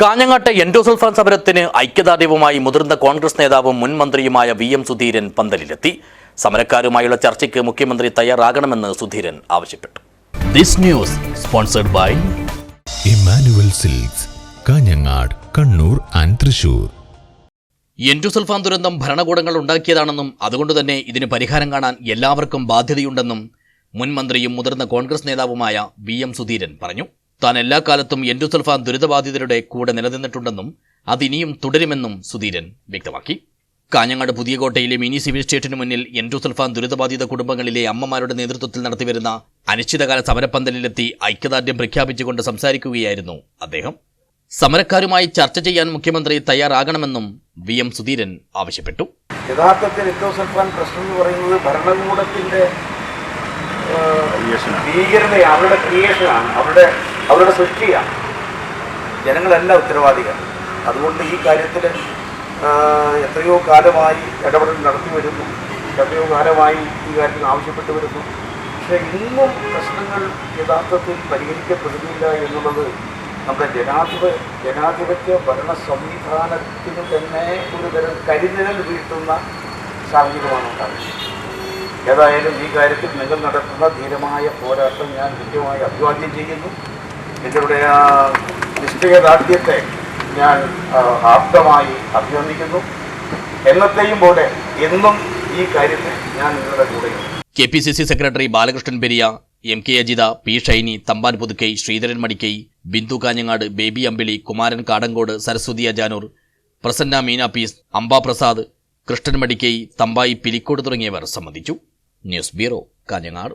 കാഞ്ഞങ്ങാട്ടെ endosulfan സമരത്തിന് ഐക്യദാർഢ്യവുമായി മുതിർന്ന കോൺഗ്രസ് നേതാവും മുൻ മന്ത്രിയുമായ വി എം സുധീരൻ പന്തലിലെത്തി. സമരക്കാരുമായുള്ള ചർച്ചയ്ക്ക് മുഖ്യമന്ത്രി തയ്യാറാകണമെന്ന് സുധീരൻ ആവശ്യപ്പെട്ടു. This news sponsored by Emmanuel Silks Kanhangad Kannur and Thrissur. Endosulfan ദുരന്തം ഭരണകൂടങ്ങൾ ഉണ്ടാക്കിയതാണെന്നും അതുകൊണ്ട് തന്നെ ഇതിന് പരിഹാരം കാണാൻ എല്ലാവർക്കും ബാധ്യതയുണ്ടെന്നും മുൻമന്ത്രിയും മുതിർന്ന കോൺഗ്രസ് നേതാവുമായ വി എം സുധീരൻ പറഞ്ഞു. താൻ എല്ലാ കാലത്തും എൻഡോസൾഫാൻ ദുരിതബാധിതരുടെ കൂടെ നിലനിന്നിട്ടുണ്ടെന്നും അതിനിയും തുടരുമെന്നും സുധീരൻ വ്യക്തമാക്കി. കാഞ്ഞങ്ങാട് പുതിയകോട്ടയിലെ മിനി സിവിൽ സ്റ്റേഷന് മുന്നിൽ എൻഡോസൾഫാൻ ദുരിതബാധിത കുടുംബങ്ങളിലെ അമ്മമാരുടെ നേതൃത്വത്തിൽ നടത്തിവരുന്ന അനിശ്ചിതകാല സമരപ്പന്തലിലെത്തി ഐക്യദാർഢ്യം പ്രഖ്യാപിച്ചുകൊണ്ട് സംസാരിക്കുകയായിരുന്നു അദ്ദേഹം. സമരക്കാരുമായി ചർച്ച ചെയ്യാൻ മുഖ്യമന്ത്രി തയ്യാറാകണമെന്നും വി എം സുധീരൻ ആവശ്യപ്പെട്ടു. യഥാർത്ഥത്തിൽ എൻഡോസൾഫാൻ പ്രശ്നം എന്ന് പറയുന്നത് ഭരണകൂടത്തിന്റെ ഭീകരതയാണ് അവരുടെ ക്രിയേഷനാണ് അവരുടെ അവരുടെ സൃഷ്ടിയാണ് ജനങ്ങളല്ല ഉത്തരവാദികൾ. അതുകൊണ്ട് ഈ കാര്യത്തിൽ എത്രയോ കാലമായി ഇടപെടൽ നടത്തി വരുന്നു. എത്രയോ കാലമായി ഈ കാര്യത്തിൽ ആവശ്യപ്പെട്ടു വരുന്നു. പക്ഷേ ഇന്നും പ്രശ്നങ്ങൾ യഥാർത്ഥത്തിൽ പരിഹരിക്കപ്പെടുന്നില്ല എന്നുള്ളത് നമ്മുടെ ജനാധിപ ജനാധിപത്യ ഭരണ സംവിധാനത്തിന് തന്നെ ഒരു തരം കരിനിഴൽ വീഴ്ത്തുന്ന സാഹചര്യമാണ് ഉണ്ടാകുന്നത്. ഏതായാലും ഈ കാര്യത്തിൽ നിങ്ങൾ നടത്തുന്ന ധീരമായ പോരാട്ടം ഞാൻ കൃത്യമായി അഭിവാദ്യം ചെയ്യുന്നു. നിങ്ങളുടെ ആ നിശ്ചയദാർഢ്യത്തെ ഞാൻ ആപ്തമായി അഭിനന്ദിക്കുന്നു. എന്നത്തെയും പോലെ എന്നും ഈ കാര്യത്തിൽ ഞാൻ നിങ്ങളുടെ കൂടെയുണ്ട്. K P C C secretary Balakrishnan Periya M K Ajitha P Shyni Thampan Puthukkai Sreedharan Madikkai Bindu Kanhangad Baby Ambili Kumaran Kadankode Saraswathi Ajanur Prasanna Meena piece Krishnan Madikkai Thampayi Pilicode തുടങ്ങിയവർ സംബന്ധിച്ചു. News bureau Kanhangad.